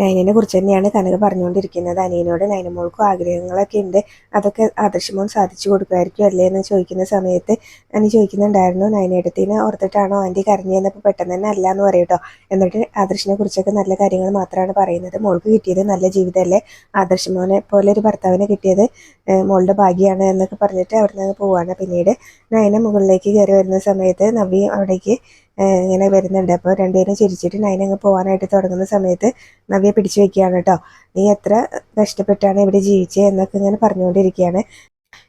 നൈനിനെ കുറിച്ച് തന്നെയാണ് കനക പറഞ്ഞുകൊണ്ടിരിക്കുന്നത്. അനിയനോട് നൈനമോൾക്കും ആഗ്രഹങ്ങളൊക്കെ ഉണ്ട്. അതൊക്കെ ആദർശമോൻ സാധിച്ചു കൊടുക്കുമായിരിക്കും അല്ലേ എന്ന് ചോദിക്കുന്ന സമയത്ത് അനി ചോദിക്കുന്നുണ്ടായിരുന്നു നൈനേടത്തിനെ ഓർത്തിട്ടാണോ ആന്റി കരഞ്ഞതെന്നപ്പോൾ പെട്ടെന്ന് തന്നെ അല്ല എന്ന് പറയട്ടോ എന്നിട്ട് ആദർശിനെ കുറിച്ചൊക്കെ നല്ല കാര്യങ്ങൾ മാത്രമാണ് പറയുന്നത്. മോൾക്ക് കിട്ടിയത് നല്ല ജീവിതമല്ലേ? ആദർശമോനെ പോലെ ഒരു ഭർത്താവിനെ കിട്ടിയത് മോളുടെ ഭാഗ്യമാണ് എന്നൊക്കെ പറഞ്ഞിട്ട് അവിടെ നിന്ന് പിന്നീട് നയന മുകളിലേക്ക് കയറി വരുന്ന സമയത്ത് നവി അവിടേക്ക് ഇങ്ങനെ വരുന്നുണ്ട്. അപ്പോൾ രണ്ടുപേരും ചിരിച്ചിട്ട് നൈനങ്ങ് പോകാനായിട്ട് തുടങ്ങുന്ന സമയത്ത് നവ്യ പിടിച്ചു വെക്കുകയാണ് കേട്ടോ. നീ എത്ര കഷ്ടപ്പെട്ടാണ് ഇവിടെ ജീവിച്ചത് എന്നൊക്കെ ഇങ്ങനെ പറഞ്ഞുകൊണ്ടിരിക്കുകയാണ്.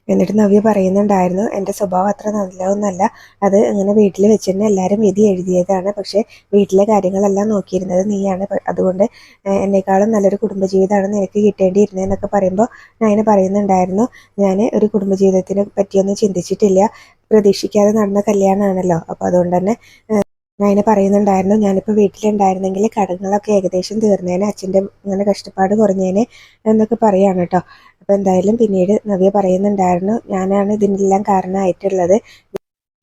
എന്നിട്ട് നവ്യ പറയുന്നുണ്ടായിരുന്നു എന്റെ സ്വഭാവം അത്ര നല്ലതൊന്നല്ല. അത് ഇങ്ങനെ വീട്ടിൽ വെച്ചിട്ട് എല്ലാവരും വിധി എഴുതിയതാണ്. പക്ഷേ വീട്ടിലെ കാര്യങ്ങളെല്ലാം നോക്കിയിരുന്നത് നീയാണ്. അതുകൊണ്ട് എന്നെക്കാളും നല്ലൊരു കുടുംബജീവിതമാണ് നിനക്ക് കിട്ടേണ്ടിയിരുന്നതെന്നൊക്കെ പറയുമ്പോൾ ഞാൻ പറയുന്നുണ്ടായിരുന്നു ഞാൻ ഒരു കുടുംബജീവിതത്തിനെ പറ്റിയൊന്നും ചിന്തിച്ചിട്ടില്ല. പ്രതീക്ഷിക്കാതെ നടന്ന കല്യാണമാണല്ലോ. അപ്പോൾ അതുകൊണ്ട് തന്നെ നയന പറയുന്നുണ്ടായിരുന്നു ഞാനിപ്പോൾ വീട്ടിലുണ്ടായിരുന്നെങ്കിൽ കടങ്ങളൊക്കെ ഏകദേശം തീർന്നേനെ അച്ഛന്റെ ഇങ്ങനെ കഷ്ടപ്പാട് കുറഞ്ഞേനെ എന്നൊക്കെ പറയാണ് കേട്ടോ അപ്പോൾ എന്തായാലും പിന്നീട് നവ്യ പറയുന്നുണ്ടായിരുന്നു ഞാനാണ് ഇതിനെല്ലാം കാരണമായിട്ടുള്ളത്.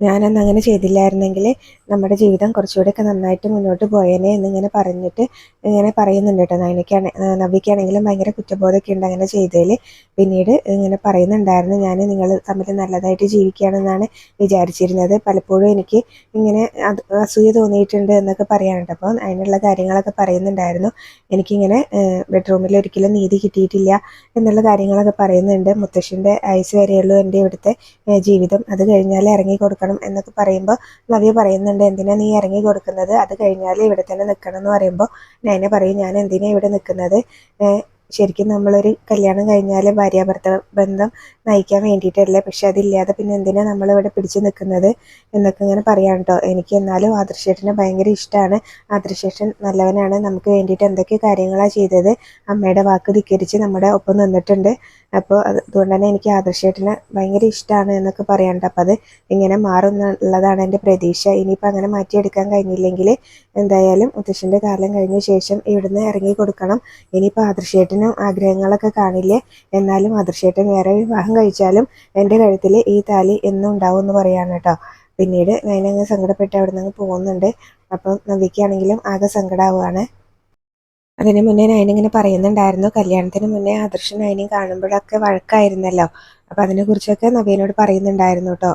ഞാനന്ന് അങ്ങനെ ചെയ്തില്ലായിരുന്നെങ്കിൽ നമ്മുടെ ജീവിതം കുറച്ചുകൂടെയൊക്കെ നന്നായിട്ട് മുന്നോട്ട് പോയേനെ എന്നിങ്ങനെ പറഞ്ഞിട്ട് ഇങ്ങനെ പറയുന്നുണ്ട് കേട്ടോ. നൈനയ്ക്കാണെ നവിക്കാണെങ്കിലും ഭയങ്കര കുറ്റബോധമൊക്കെ ഉണ്ട് അങ്ങനെ ചെയ്തതിൽ പിന്നീട് ഇങ്ങനെ പറയുന്നുണ്ടായിരുന്നു ഞാൻ നിങ്ങൾ തമ്മിൽ നല്ലതായിട്ട് ജീവിക്കുകയാണെന്നാണ് വിചാരിച്ചിരുന്നത്. പലപ്പോഴും എനിക്ക് ഇങ്ങനെ അസൂയ തോന്നിയിട്ടുണ്ട് എന്നൊക്കെ പറയാനുണ്ട്. അപ്പോൾ അതിനുള്ള കാര്യങ്ങളൊക്കെ പറയുന്നുണ്ടായിരുന്നു. എനിക്കിങ്ങനെ ബെഡ്റൂമിൽ ഒരിക്കലും നീതി കിട്ടിയിട്ടില്ല എന്നുള്ള കാര്യങ്ങളൊക്കെ പറയുന്നുണ്ട്. മുത്തശ്ശിന്റെ ആയുസ് വരെയുള്ളൂ എന്റെ ഇവിടുത്തെ ജീവിതം. അത് കഴിഞ്ഞാൽ ഇറങ്ങി കൊടുക്കണം കൊടുക്കണം എന്നൊക്കെ പറയുമ്പോൾ നവ്യ പറയുന്നുണ്ട് എന്തിനാ നീ ഇറങ്ങി കൊടുക്കുന്നത്? അത് കഴിഞ്ഞാൽ ഇവിടെ തന്നെ നിൽക്കണം എന്ന് പറയുമ്പോൾ നയന പറയും ഞാൻ എന്തിനാ ഇവിടെ നിൽക്കുന്നത്? ശരിക്കും നമ്മളൊരു കല്യാണം കഴിഞ്ഞാൽ ഭാര്യാഭർത്ത ബന്ധം നയിക്കാൻ വേണ്ടിയിട്ടല്ലേ. പക്ഷെ അതില്ലാതെ പിന്നെ എന്തിനാ നമ്മളിവിടെ പിടിച്ചു നിൽക്കുന്നത് എന്നൊക്കെ ഇങ്ങനെ പറയാം കേട്ടോ എനിക്ക് എന്നാലും ആദർശേട്ടനെ ഭയങ്കര ഇഷ്ടമാണ് ആദർശേട്ടൻ നല്ലവനാണ്. നമുക്ക് വേണ്ടിയിട്ട് എന്തൊക്കെ കാര്യങ്ങളാണ് ചെയ്തത്. അമ്മയുടെ വാക്ക് ധിക്കരിച്ച് നമ്മുടെ ഒപ്പം നിന്നിട്ടുണ്ട്. അപ്പോൾ അതുകൊണ്ട് തന്നെ എനിക്ക് ആദർശേട്ടനെ ഭയങ്കര ഇഷ്ടമാണ് എന്നൊക്കെ പറയാനുണ്ട് അപ്പോൾ അത് ഇങ്ങനെ മാറും എന്നുള്ളതാണ് എന്റെ പ്രതീക്ഷ. ഇനിയിപ്പോൾ അങ്ങനെ മാറ്റിയെടുക്കാൻ കഴിഞ്ഞില്ലെങ്കിൽ എന്തായാലും മുത്തശ്ശന്റെ കാലം കഴിഞ്ഞ ശേഷം ഇവിടുന്ന് ഇറങ്ങി കൊടുക്കണം. ഇനിയിപ്പോൾ ആദർശേട്ടനും ആഗ്രഹങ്ങളൊക്കെ കാണില്ലേ. എന്നാലും ആദർശേട്ടൻ വേറെ വിവാഹം കഴിച്ചാലും എന്റെ കഴുത്തിൽ ഈ താലി എന്നും ഉണ്ടാവും എന്ന് പറയാണ് കേട്ടോ. പിന്നീട് ഞാനങ്ങ് സങ്കടപ്പെട്ട് അവിടെ നിന്ന് പോകുന്നുണ്ട്. അപ്പം നവിക്കാണെങ്കിലും ആകെ സങ്കടമാവുകയാണ് അതിന് മുന്നേ നയനിങ്ങനെ പറയുന്നുണ്ടായിരുന്നു കല്യാണത്തിന് മുന്നേ ആദർശ നയനെയും കാണുമ്പോഴൊക്കെ വഴക്കായിരുന്നല്ലോ. അപ്പം അതിനെക്കുറിച്ചൊക്കെ നവീനോട് പറയുന്നുണ്ടായിരുന്നു കേട്ടോ.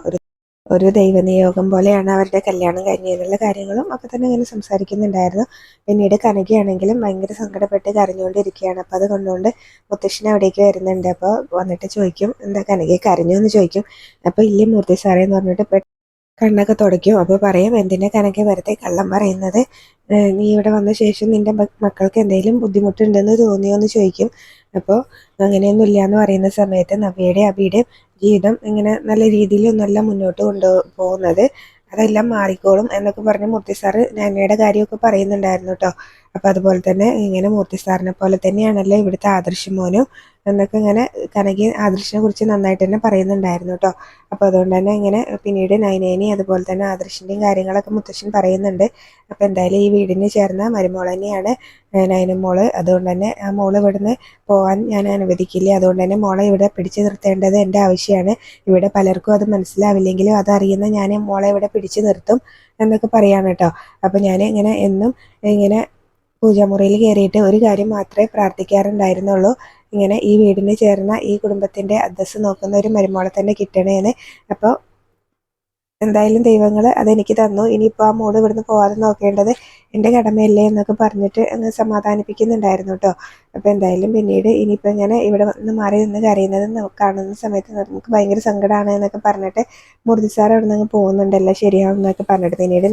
ഒരു ദൈവനിയോഗം പോലെയാണ് അവരുടെ കല്യാണം കഴിഞ്ഞതിനുള്ള കാര്യങ്ങളും ഒക്കെ തന്നെ ഇങ്ങനെ സംസാരിക്കുന്നുണ്ടായിരുന്നു. പിന്നീട് കനകയാണെങ്കിലും ഭയങ്കര സങ്കടപ്പെട്ട് കരഞ്ഞുകൊണ്ടിരിക്കുകയാണ്. അപ്പോൾ അത് കൊണ്ടുകൊണ്ട് മുത്തശ്ശൻ അവിടേക്ക് വരുന്നുണ്ട്. അപ്പോൾ വന്നിട്ട് ചോദിക്കും എന്താ കനകയെ കരഞ്ഞു എന്ന് ചോദിക്കും. അപ്പോൾ ഇല്ലേ മൂർത്തി സാറേ എന്ന് പറഞ്ഞിട്ട് കണ്ണൊക്കെ തുടയ്ക്കും. അപ്പോൾ പറയും എന്തിനാ കനക വെറുതെ കള്ളം പറയുന്നത്? നീ ഇവിടെ വന്ന ശേഷം നിന്റെ മക്കൾക്ക് എന്തെങ്കിലും ബുദ്ധിമുട്ടുണ്ടെന്ന് തോന്നിയോ എന്ന് ചോദിക്കും. അപ്പോൾ അങ്ങനെയൊന്നും ഇല്ല എന്ന് പറയുന്ന സമയത്ത് നവ്യയുടെ അബിയുടെ ജീവിതം ഇങ്ങനെ നല്ല രീതിയിലൊന്നുമല്ല മുന്നോട്ട് കൊണ്ടുപോകുന്നത് അതെല്ലാം മാറിക്കോളും എന്നൊക്കെ പറഞ്ഞ് മൂർത്തി സാറ് നാനയുടെ കാര്യമൊക്കെ പറയുന്നുണ്ടായിരുന്നു കേട്ടോ. അപ്പോൾ അതുപോലെ തന്നെ ഇങ്ങനെ മൂർത്തി സാറിനെ പോലെ തന്നെയാണല്ലോ ഇവിടുത്തെ ആദർശമോനും എന്നൊക്കെ ഇങ്ങനെ കനകി ആദർശിനെ കുറിച്ച് നന്നായിട്ട് തന്നെ പറയുന്നുണ്ടായിരുന്നു കേട്ടോ അപ്പോൾ അതുകൊണ്ട് തന്നെ ഇങ്ങനെ പിന്നീട് നൈനേനി അതുപോലെ തന്നെ ആദർശിന്റെയും കാര്യങ്ങളൊക്കെ മുത്തശ്ശൻ പറയുന്നുണ്ട്. അപ്പോൾ എന്തായാലും ഈ വീടിന് ചേർന്ന മരുമോൾ തന്നെയാണ് നൈനമോൾ അതുകൊണ്ട് തന്നെ ആ മോൾ ഇവിടുന്ന് പോകാൻ ഞാൻ അനുവദിക്കില്ല. അതുകൊണ്ട് തന്നെ മോളെ ഇവിടെ പിടിച്ചു നിർത്തേണ്ടത് എന്റെ ആവശ്യമാണ് ഇവിടെ പലർക്കും അത് മനസ്സിലാവില്ലെങ്കിലും അതറിയുന്ന ഞാൻ മോളെ ഇവിടെ പിടിച്ചു നിർത്തും എന്നൊക്കെ പറയാണ് കേട്ടോ അപ്പോൾ ഞാൻ ഇങ്ങനെ എന്നും ഇങ്ങനെ പൂജാമുറിയിൽ കയറിയിട്ട് ഒരു കാര്യം മാത്രമേ പ്രാർത്ഥിക്കാറുണ്ടായിരുന്നുള്ളൂ. ഇങ്ങനെ ഈ വീടിന് ചേർന്ന ഈ കുടുംബത്തിന്റെ അന്തസ് നോക്കുന്ന ഒരു മരുമോളെ തന്നെ കിട്ടണേന്ന്. അപ്പോൾ എന്തായാലും ദൈവങ്ങൾ അതെനിക്ക് തന്നു. ഇനിയിപ്പോൾ ആ മോൾ ഇവിടുന്ന് പോകാതെ നോക്കേണ്ടത് എന്റെ കടമയല്ലേ എന്നൊക്കെ പറഞ്ഞിട്ട് അങ്ങ് സമാധാനിപ്പിക്കുന്നുണ്ടായിരുന്നു കേട്ടോ അപ്പോൾ എന്തായാലും പിന്നീട് ഇനിയിപ്പോൾ ഇങ്ങനെ ഇവിടെ വന്ന് മാറി നിന്ന് കരയുന്നത് കാണുന്ന സമയത്ത് നമുക്ക് ഭയങ്കര സങ്കടമാണ് എന്നൊക്കെ പറഞ്ഞിട്ട് മുർജി സാർ അവിടെ നിന്ന് പോകുന്നുണ്ടല്ലോ ശരിയാവും എന്നൊക്കെ പറഞ്ഞിട്ട് പിന്നീട്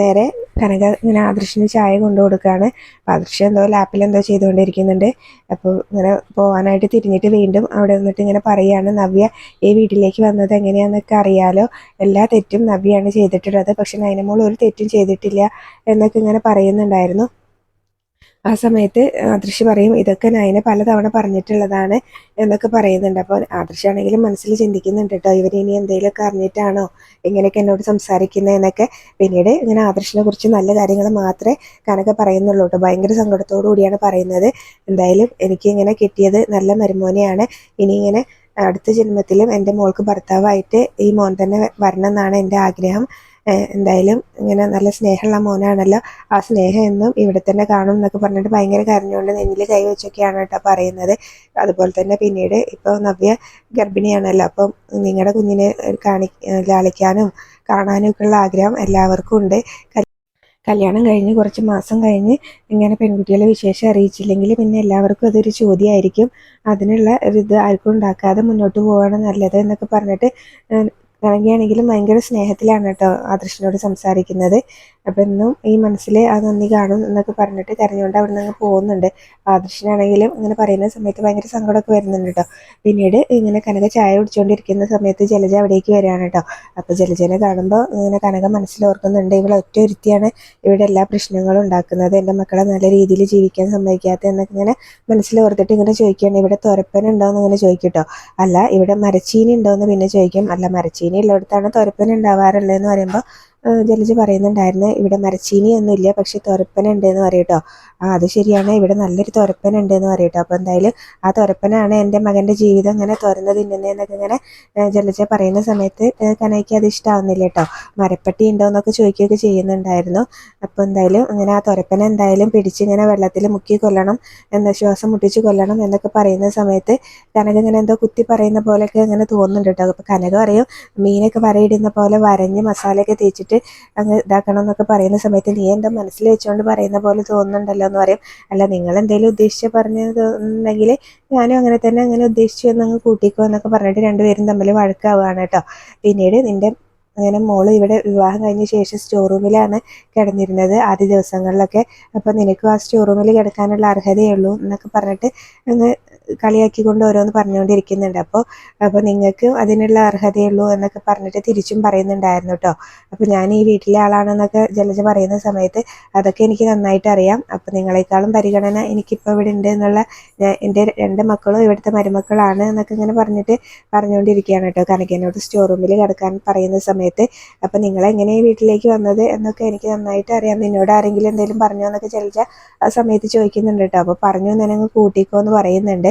നേരെ കനക ഇങ്ങനെ ആദർശിന് ചായ കൊണ്ടു കൊടുക്കുകയാണ്. ആദർശ് എന്തോ ലാപ്പിൽ എന്തോ ചെയ്തുകൊണ്ടിരിക്കുന്നുണ്ട്. അപ്പോൾ ഇങ്ങനെ പോകാനായിട്ട് തിരിഞ്ഞിട്ട് വീണ്ടും അവിടെ നിന്നിട്ട് ഇങ്ങനെ പറയുകയാണ്. നവ്യ ഈ വീട്ടിലേക്ക് വന്നത് എങ്ങനെയാണെന്നൊക്കെ അറിയാലോ. എല്ലാ തെറ്റും നവ്യാണ് ചെയ്തിട്ടുള്ളത്. പക്ഷെ നൈനമോൾ ഒരു തെറ്റും ചെയ്തിട്ടില്ല എന്നൊക്കെ ഇങ്ങനെ പറയുന്നുണ്ടായിരുന്നു. ആ സമയത്ത് ആദർശ് പറയും ഇതൊക്കെ നയനെ പലതവണ പറഞ്ഞിട്ടുള്ളതാണ് എന്നൊക്കെ പറയുന്നുണ്ട്. അപ്പോൾ ആദർശാണെങ്കിലും മനസ്സിൽ ചിന്തിക്കുന്നുണ്ട് കേട്ടോ ഇവർ ഇനി എന്തെങ്കിലുമൊക്കെ അറിഞ്ഞിട്ടാണോ ഇങ്ങനെയൊക്കെ എന്നോട് സംസാരിക്കുന്നതെന്നൊക്കെ പിന്നീട് ഇങ്ങനെ ആദർശിനെ കുറിച്ച് നല്ല കാര്യങ്ങൾ മാത്രമേ കനക പറയുന്നുള്ളൂ കേട്ടോ. ഭയങ്കര സങ്കടത്തോടു കൂടിയാണ് പറയുന്നത്. എന്തായാലും എനിക്ക് ഇങ്ങനെ കിട്ടിയത് നല്ല മരുമോനെയാണ്. ഇനി ഇങ്ങനെ അടുത്ത ജന്മത്തിലും എന്റെ മോൾക്ക് ഭർത്താവായിട്ട് ഈ മോൻ തന്നെ വരണം എന്നാണ് എന്റെ ആഗ്രഹം. എന്തായാലും ഇങ്ങനെ നല്ല സ്നേഹമുള്ള മോനാണല്ലോ. ആ സ്നേഹം എന്നും ഇവിടെ തന്നെ കാണും എന്നൊക്കെ പറഞ്ഞിട്ട് ഭയങ്കര കരഞ്ഞുകൊണ്ട് നെഞ്ഞിൽ കൈ വെച്ചൊക്കെയാണ് കേട്ടോ പറയുന്നത്. അതുപോലെ തന്നെ പിന്നീട് ഇപ്പോൾ നവ്യ ഗർഭിണിയാണല്ലോ. അപ്പം നിങ്ങളുടെ കുഞ്ഞിനെ കാണി ലാളിക്കാനും കാണാനും ഒക്കെയുള്ള ആഗ്രഹം എല്ലാവർക്കും ഉണ്ട്. കല്യാണം കഴിഞ്ഞ് കുറച്ച് മാസം കഴിഞ്ഞ് ഇങ്ങനെ പെൺകുട്ടികളെ വിശേഷം അറിയിച്ചില്ലെങ്കിൽ പിന്നെ എല്ലാവർക്കും അതൊരു ചോദ്യമായിരിക്കും. അതിനുള്ള ഒരു ഇത് ആർക്കും ഉണ്ടാക്കാതെ മുന്നോട്ട് പോവുകയാണ് നല്ലത് എന്നൊക്കെ പറഞ്ഞിട്ട് കണകിയാണെങ്കിലും ഭയങ്കര സ്നേഹത്തിലാണ് കേട്ടോ ആദർശിനോട് സംസാരിക്കുന്നത്. അപ്പം എന്നും ഈ മനസ്സിൽ ആ നന്ദി കാണും എന്നൊക്കെ പറഞ്ഞിട്ട് കരഞ്ഞുകൊണ്ട് അവിടെ നിന്ന് പോകുന്നുണ്ട്. ആദർശനാണെങ്കിലും ഇങ്ങനെ പറയുന്ന സമയത്ത് ഭയങ്കര സങ്കടമൊക്കെ വരുന്നുണ്ട് കേട്ടോ. പിന്നീട് ഇങ്ങനെ കനക ചായ കുടിച്ചുകൊണ്ടിരിക്കുന്ന സമയത്ത് ജലജ അവിടേക്ക് വരികയാണ് കേട്ടോ. അപ്പോൾ ജലജനെ കാണുമ്പോൾ ഇങ്ങനെ കനക മനസ്സിലോർക്കുന്നുണ്ട് ഇവൾ ഒറ്റ ഒരുത്തിയാണ് ഇവിടെ എല്ലാ പ്രശ്നങ്ങളും ഉണ്ടാക്കുന്നത്. എന്റെ മക്കളെ നല്ല രീതിയിൽ ജീവിക്കാൻ സമ്മതിക്കാത്ത എന്നൊക്കെ ഇങ്ങനെ മനസ്സിലോർത്തിട്ട് ഇങ്ങനെ ചോദിക്കുകയാണ്. ഇവിടെ തുരപ്പനുണ്ടോ? എന്ന് ഇങ്ങനെ ചോദിക്കട്ടോ അല്ല ഇവിടെ മരച്ചീനി ഉണ്ടോ എന്ന് പിന്നെ ചോദിക്കും. അല്ല മരച്ചീനി ഉള്ളിടത്താണ് തുരപ്പൻ ഉണ്ടാവാറുള്ളതെന്ന് പറയുമ്പോൾ ജലജ പറയുന്നുണ്ടായിരുന്നു ഇവിടെ മരച്ചീനിയൊന്നുമില്ല പക്ഷെ തുരപ്പനുണ്ട് എന്ന് പറയട്ടോ. ആ അത് ശരിയാണ് ഇവിടെ നല്ലൊരു തുരപ്പനുണ്ട് എന്ന് പറയട്ടോ. അപ്പൊ അപ്പോൾ എന്തായാലും ആ തുരപ്പനാണ് എന്റെ മകന്റെ ജീവിതം ഇങ്ങനെ തുറന്ന് തിന്നുന്നതെന്നൊക്കെ ഇങ്ങനെ ജലജ പറയുന്ന സമയത്ത് കനയ്ക്ക് അത് ഇഷ്ടമാവുന്നില്ല കേട്ടോ. മരപ്പട്ടി ഉണ്ടോ എന്നൊക്കെ ചോദിക്കുകയൊക്കെ ചെയ്യുന്നുണ്ടായിരുന്നു. അപ്പോൾ എന്തായാലും അങ്ങനെ ആ തുരപ്പന എന്തായാലും പിടിച്ച് ഇങ്ങനെ വെള്ളത്തിൽ മുക്കി കൊല്ലണം എന്താ ശ്വാസം മുട്ടിച്ച് കൊല്ലണം എന്നൊക്കെ പറയുന്ന സമയത്ത് കനക ഇങ്ങനെ എന്തോ കുത്തി പറയുന്ന പോലെയൊക്കെ ഇങ്ങനെ തോന്നുന്നുണ്ട് കേട്ടോ. അപ്പോൾ കനക പറയും മീനൊക്കെ വരയിടുന്ന പോലെ വരഞ്ഞ് മസാലയൊക്കെ തേച്ചിട്ട് അങ്ങ് ഇതാക്കണം എന്നൊക്കെ പറയുന്ന സമയത്ത് നീ എന്താ മനസ്സിൽ വെച്ചുകൊണ്ട് പറയുന്ന പോലെ തോന്നുന്നുണ്ടല്ലോ എന്ന് പറയും. അല്ല നിങ്ങൾ എന്തെങ്കിലും ഉദ്ദേശിച്ച് പറഞ്ഞിട്ടുണ്ടെങ്കിൽ ഞാനും അങ്ങനെ തന്നെ അങ്ങനെ ഉദ്ദേശിച്ചു എന്ന് അങ്ങ് കൂട്ടിക്കോ എന്നൊക്കെ പറഞ്ഞിട്ട് രണ്ടുപേരും തമ്മിൽ വഴക്കാവുകയാണ് കേട്ടോ. പിന്നീട് നിന്റെ അങ്ങനെ മോൾ ഇവിടെ വിവാഹം കഴിഞ്ഞ ശേഷം സ്റ്റോർ റൂമിലാണ് കിടന്നിരുന്നത് ആദ്യ ദിവസങ്ങളിലൊക്കെ. അപ്പം നിനക്കും ആ സ്റ്റോർ റൂമിൽ കിടക്കാനുള്ള അർഹതയുള്ളൂ എന്നൊക്കെ പറഞ്ഞിട്ട് അങ്ങ് കളിയാക്കിക്കൊണ്ട് ഓരോന്ന് പറഞ്ഞുകൊണ്ടിരിക്കുന്നുണ്ട്. അപ്പോൾ അപ്പോൾ നിങ്ങൾക്ക് അതിനുള്ള അർഹതയുള്ളൂ എന്നൊക്കെ പറഞ്ഞിട്ട് തിരിച്ചും പറയുന്നുണ്ടായിരുന്നു കേട്ടോ അപ്പോൾ ഞാൻ ഈ വീട്ടിലെ ആളാണെന്നൊക്കെ ജലജ പറയുന്ന സമയത്ത് അതൊക്കെ എനിക്ക് നന്നായിട്ട് അറിയാം. അപ്പോൾ നിങ്ങളെക്കാളും പരിഗണന എനിക്കിപ്പോൾ ഇവിടെ ഉണ്ട് എന്നുള്ള എന്റെ രണ്ട് മക്കളും ഇവിടുത്തെ മരുമക്കളാണ് എന്നൊക്കെ ഇങ്ങനെ പറഞ്ഞിട്ട് പറഞ്ഞുകൊണ്ടിരിക്കുകയാണ് കേട്ടോ കനകനോട് സ്റ്റോർ റൂമിൽ കിടക്കാൻ പറയുന്ന സമയത്ത് അപ്പോൾ നിങ്ങളെങ്ങനെ ഈ വീട്ടിലേക്ക് വന്നത് എന്നൊക്കെ എനിക്ക് നന്നായിട്ട് അറിയാം. നിന്നോട് ആരെങ്കിലും എന്തെങ്കിലും പറഞ്ഞോ എന്നൊക്കെ ജലജ ആ സമയത്ത് ചോദിക്കുന്നുണ്ട് കേട്ടോ അപ്പോൾ പറഞ്ഞു തന്നെ അങ്ങ് കൂട്ടിക്കോ എന്ന് പറയുന്നുണ്ട്.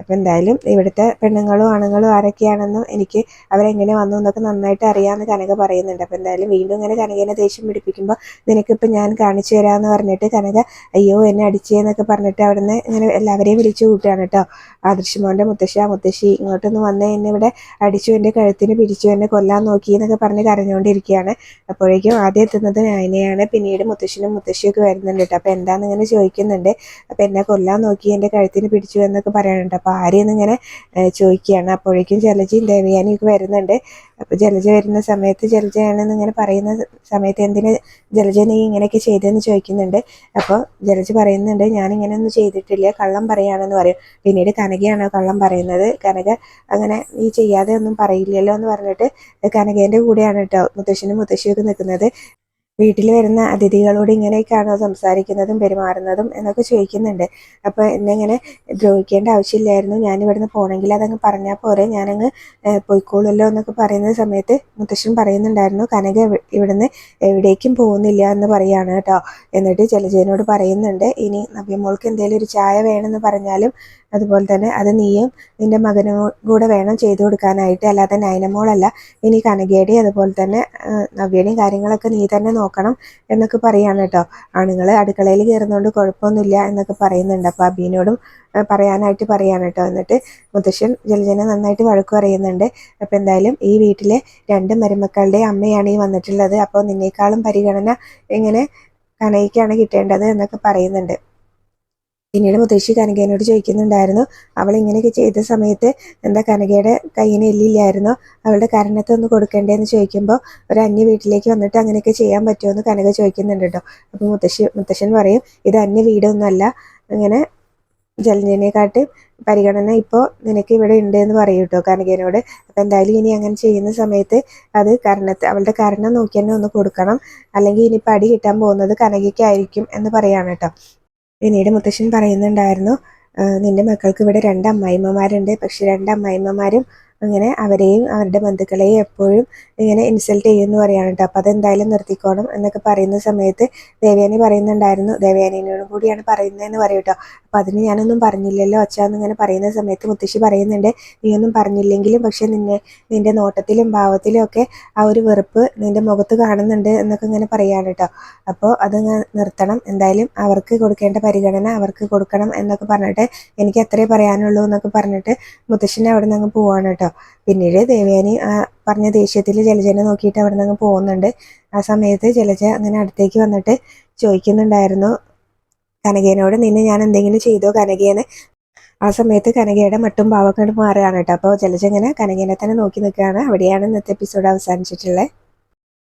അപ്പോൾ എന്തായാലും ഇവിടുത്തെ പെണ്ണുങ്ങളും ആണുങ്ങളും ആരൊക്കെയാണെന്നും എനിക്ക് അവരെങ്ങനെ വന്നു എന്നൊക്കെ നന്നായിട്ട് അറിയാമെന്ന് കനക പറയുന്നുണ്ട്. അപ്പോൾ എന്തായാലും വീണ്ടും ഇങ്ങനെ കനകേനെ ദേഷ്യം പിടിപ്പിക്കുമ്പോൾ നിനക്കിപ്പോൾ ഞാൻ കാണിച്ചു തരാമെന്ന് പറഞ്ഞിട്ട് കനക അയ്യോ എന്നെ അടിച്ചേന്നൊക്കെ പറഞ്ഞിട്ട് അവിടുന്ന് ഇങ്ങനെ എല്ലാവരെയും വിളിച്ചു കൂട്ടുകയാണ് കേട്ടോ. ആദർശമോന്റെ മുത്തശ്ശ മുത്തശ്ശി ഇങ്ങോട്ടൊന്ന് വന്ന് എന്നെ ഇവിടെ അടിച്ചു എന്റെ കഴുത്തിന് പിടിച്ചു എന്നെ കൊല്ലാൻ നോക്കി എന്നൊക്കെ പറഞ്ഞ് കരഞ്ഞുകൊണ്ടിരിക്കുകയാണ്. അപ്പോഴേക്കും ആദ്യം എത്തുന്നത് ഞാനെയാണ് പിന്നീട് മുത്തശ്ശനും മുത്തശ്ശിയൊക്കെ വരുന്നുണ്ട് കേട്ടോ. അപ്പോൾ എന്താണെന്ന് ഇങ്ങനെ ചോദിക്കുന്നുണ്ട്. അപ്പോൾ എന്നെ കൊല്ലാൻ നോക്കി എന്റെ കഴുത്തിന് പിടിച്ചു എന്നൊക്കെ പറയാനുണ്ട് ആരെയെന്ന് ഇങ്ങനെ ചോദിക്കുകയാണ്. അപ്പോഴേക്കും ജലജയും ദേവയാനിയൊക്കെ വരുന്നുണ്ട്. അപ്പോൾ ജലജ വരുന്ന സമയത്ത് ജലജയാണെന്ന് ഇങ്ങനെ പറയുന്ന സമയത്ത് എന്തിന് ജലജ നീ ഇങ്ങനെയൊക്കെ ചെയ്തതെന്ന് ചോദിക്കുന്നുണ്ട്. അപ്പോൾ ജലജ പറയുന്നുണ്ട് ഞാൻ ഇങ്ങനെയൊന്നും ചെയ്തിട്ടില്ല. കള്ളം പറയുകയാണെന്ന് പറയും. പിന്നീട് കനകയാണ് കള്ളം പറയുന്നത്? കനക അങ്ങനെ നീ ചെയ്യാതെ ഒന്നും പറയില്ലല്ലോ എന്ന് പറഞ്ഞിട്ട് കനകേന്റെ കൂടെയാണ് കേട്ടോ മുത്തശ്ശനും മുത്തശ്ശിയൊക്കെ നിൽക്കുന്നത്. വീട്ടിൽ വരുന്ന അതിഥികളോട് ഇങ്ങനെയൊക്കെയാണോ സംസാരിക്കുന്നതും പെരുമാറുന്നതും എന്നൊക്കെ ചോദിക്കുന്നുണ്ട്. അപ്പോൾ എന്നെ ഇങ്ങനെ ദ്രോഹിക്കേണ്ട ആവശ്യമില്ലായിരുന്നു. ഞാൻ ഇവിടുന്ന് പോകണമെങ്കിൽ അതങ്ങ് പറഞ്ഞാൽ പോരെ. ഞാനങ്ങ് പോയിക്കോളുമല്ലോ എന്നൊക്കെ പറയുന്ന സമയത്ത് മുത്തശ്ശൻ പറയുന്നുണ്ടായിരുന്നു കനക ഇവിടുന്ന് എവിടേക്കും പോകുന്നില്ല എന്ന് പറയാണ് കേട്ടോ എന്നിട്ട് ജലജയനോട് പറയുന്നുണ്ട് ഇനി നവ്യമോൾക്ക് എന്തെങ്കിലും ഒരു ചായ വേണമെന്ന് പറഞ്ഞാലും അതുപോലെ തന്നെ അത് നീയും നിന്റെ മകനും കൂടെ വേണം ചെയ്തു കൊടുക്കാനായിട്ട്. അല്ലാതെ നയനമോളല്ല ഇനി കനകേടി അതുപോലെ തന്നെ നവ്യയുടെയും കാര്യങ്ങളൊക്കെ നീ തന്നെ നോക്കണം എന്നൊക്കെ പറയാണ് കേട്ടോ. ആണുങ്ങൾ അടുക്കളയിൽ കയറുന്നതുകൊണ്ട് കുഴപ്പമൊന്നുമില്ല എന്നൊക്കെ പറയുന്നുണ്ട്. അപ്പോൾ അബീനോടും പറയാനായിട്ട് പറയാണ് കേട്ടോ. എന്നിട്ട് മുത്തശ്ശൻ ജലജനെ നന്നായിട്ട് വഴക്കു പറയുന്നുണ്ട്. അപ്പോൾ എന്തായാലും ഈ വീട്ടിലെ രണ്ട് മരുമക്കളുടെ അമ്മയാണ് ഈ വന്നിട്ടുള്ളത്. അപ്പോൾ നിന്നേക്കാളും പരിഗണന എങ്ങനെ കനയ്ക്കാണ് കിട്ടേണ്ടത് എന്നൊക്കെ പറയുന്നുണ്ട്. പിന്നീട് മുത്തശ്ശി കനകേനോട് ചോദിക്കുന്നുണ്ടായിരുന്നു അവൾ ഇങ്ങനെയൊക്കെ ചെയ്ത സമയത്ത് എന്താ കനകയുടെ കയ്യിന് എല്ലില്ലായിരുന്നോ? അവളുടെ കരണത്തെ ഒന്ന് കൊടുക്കണ്ടേന്ന് ചോദിക്കുമ്പോൾ ഒരു അന്യ വീട്ടിലേക്ക് വന്നിട്ട് അങ്ങനെയൊക്കെ ചെയ്യാൻ പറ്റുമോ എന്ന് കനക ചോദിക്കുന്നുണ്ട് കേട്ടോ. അപ്പോൾ മുത്തശ്ശി മുത്തശ്ശൻ പറയും ഇത് അന്യ വീടൊന്നുമല്ല. അങ്ങനെ ജലജനെക്കാട്ട് പരിഗണന ഇപ്പോൾ നിനക്ക് ഇവിടെ ഉണ്ട് എന്ന് പറയും കേട്ടോ കനകേനോട്. അപ്പോൾ എന്തായാലും ഇനി അങ്ങനെ ചെയ്യുന്ന സമയത്ത് അത് കരണത്തെ അവളുടെ കരണം നോക്കി തന്നെ ഒന്ന് കൊടുക്കണം. അല്ലെങ്കിൽ ഇനി പടി കിട്ടാൻ പോകുന്നത് കനകയ്ക്കായിരിക്കും എന്ന് പറയാണ് കേട്ടോ. പിന്നീട് മുത്തശ്ശൻ പറയുന്നുണ്ടായിരുന്നു നിന്റെ മക്കൾക്ക് ഇവിടെ രണ്ട് അമ്മായിമ്മമാരുണ്ട്. പക്ഷെ രണ്ട് അമ്മായിമ്മമാരും അങ്ങനെ അവരെയും അവരുടെ ബന്ധുക്കളെയും എപ്പോഴും ഇങ്ങനെ ഇൻസൾട്ട് ചെയ്യുമെന്ന് പറയാണ് കേട്ടോ. അപ്പോൾ അതെന്തായാലും നിർത്തിക്കോണം എന്നൊക്കെ പറയുന്ന സമയത്ത് ദേവയാനി പറയുന്നുണ്ടായിരുന്നു. ദേവയാനിയോടും കൂടിയാണ് പറയുന്നതെന്ന് പറയും കേട്ടോ. അപ്പോൾ അതിന് ഞാനൊന്നും പറഞ്ഞില്ലല്ലോ അച്ഛാ എന്നിങ്ങനെ പറയുന്ന സമയത്ത് മുത്തശ്ശി പറയുന്നുണ്ട്. നീയൊന്നും പറഞ്ഞില്ലെങ്കിലും പക്ഷെ നിന്നെ നിന്റെ നോട്ടത്തിലും ഭാവത്തിലും ഒക്കെ ആ ഒരു വെറുപ്പ് നിന്റെ മുഖത്ത് കാണുന്നുണ്ട് എന്നൊക്കെ ഇങ്ങനെ പറയാണ് കേട്ടോ. അപ്പോൾ അത് നിർത്തണം. എന്തായാലും അവർക്ക് കൊടുക്കേണ്ട പരിഗണന അവർക്ക് കൊടുക്കണം എന്നൊക്കെ പറഞ്ഞിട്ട് എനിക്ക് അത്രേ പറയാനുള്ളൂ എന്നൊക്കെ പറഞ്ഞിട്ട് മുത്തശ്ശനെ അവിടെ നിന്ന് അങ്ങ് പോവാണ് കേട്ടോ. പിന്നീട് ദേവയാനി ആ പറഞ്ഞ ദേഷ്യത്തിൽ ജലജനെ നോക്കിയിട്ട് അവിടെ നിന്ന് പോകുന്നുണ്ട്. ആ സമയത്ത് ജലജ അങ്ങനെ അടുത്തേക്ക് വന്നിട്ട് ചോദിക്കുന്നുണ്ടായിരുന്നു കനകേനോട് നിന്നെ ഞാൻ എന്തെങ്കിലും ചെയ്തോ കനകേന്ന് ആ സമയത്ത് കനകയുടെ മട്ടും ഭാവമൊക്കെ മാറുകയാണ് കേട്ടോ. അപ്പോൾ ജലജ ഇങ്ങനെ കനകേനെ തന്നെ നോക്കി നിൽക്കുകയാണ്. അവിടെയാണ് ഇന്നത്തെ എപ്പിസോഡ് അവസാനിച്ചിട്ടുള്ളത്.